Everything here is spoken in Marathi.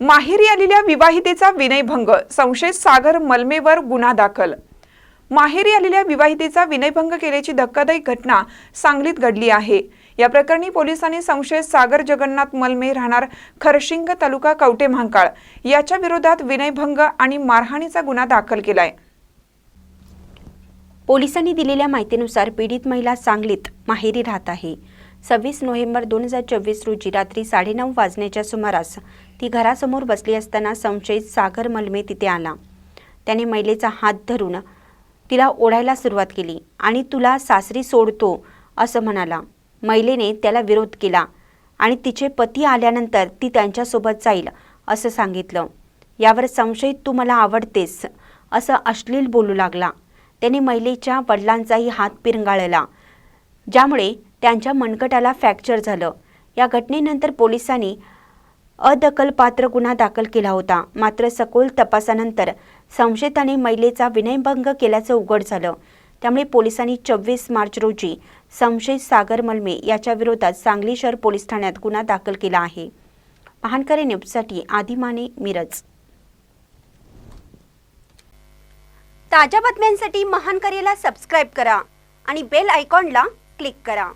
माहेरी आलेल्या विवाहितेचा विनयभंग. संशयित सागर मलमेवर गुन्हा दाखल. माहेरी आलेल्या विवाहितेचा विनयभंग केल्याची धक्कादायक घटना सांगलीत घडली आहे. या प्रकरणी पोलिसांनी संशयित सागर जगन्नाथ मलमे राहणार खरशिंग तालुका कवटे महांकाळ याच्या विरोधात विनयभंग आणि मारहाणीचा गुन्हा दाखल केलाय. पोलिसांनी दिलेल्या माहितीनुसार पीडित महिला सांगलीत माहेरी राहत आहे. सव्वीस नोव्हेंबर दोन हजार चोवीस रोजी रात्री साडेनऊ वाजण्याच्या सुमारास ती घरासमोर बसली असताना संशयित सागर मलमे तिथे आला. त्याने महिलेचा हात धरून तिला ओढायला सुरुवात केली आणि तुला सासरी सोडतो असं म्हणाला. महिलेने त्याला विरोध केला आणि तिचे पती आल्यानंतर ती त्यांच्यासोबत जाईल असं सांगितलं. यावर संशयित तू मला आवडतेस असं अश्लील बोलू लागला. त्याने महिलेच्या वडिलांचाही हात पिरंगाळला ज्यामुळे त्यांच्या मनगटाला फ्रॅक्चर झालं. या घटनेनंतर पोलिसांनी अदखलपात्र गुन्हा दाखल केला होता. मात्र सखोल तपासानंतर संशयिताने महिलेचा विनयभंग केल्याचं उघड झालं. त्यामुळे पोलिसांनी चोवीस मार्च रोजी संशयित सागर मलमे याच्या विरोधात सांगली शहर पोलीस ठाण्यात गुन्हा दाखल केला आहे. महानकरे न्यूजसाठी आदिमाने मिरज. ताज्या बातम्यांसाठी महानकरेला सबस्क्राईब करा आणि बेल आयकॉनला क्लिक करा.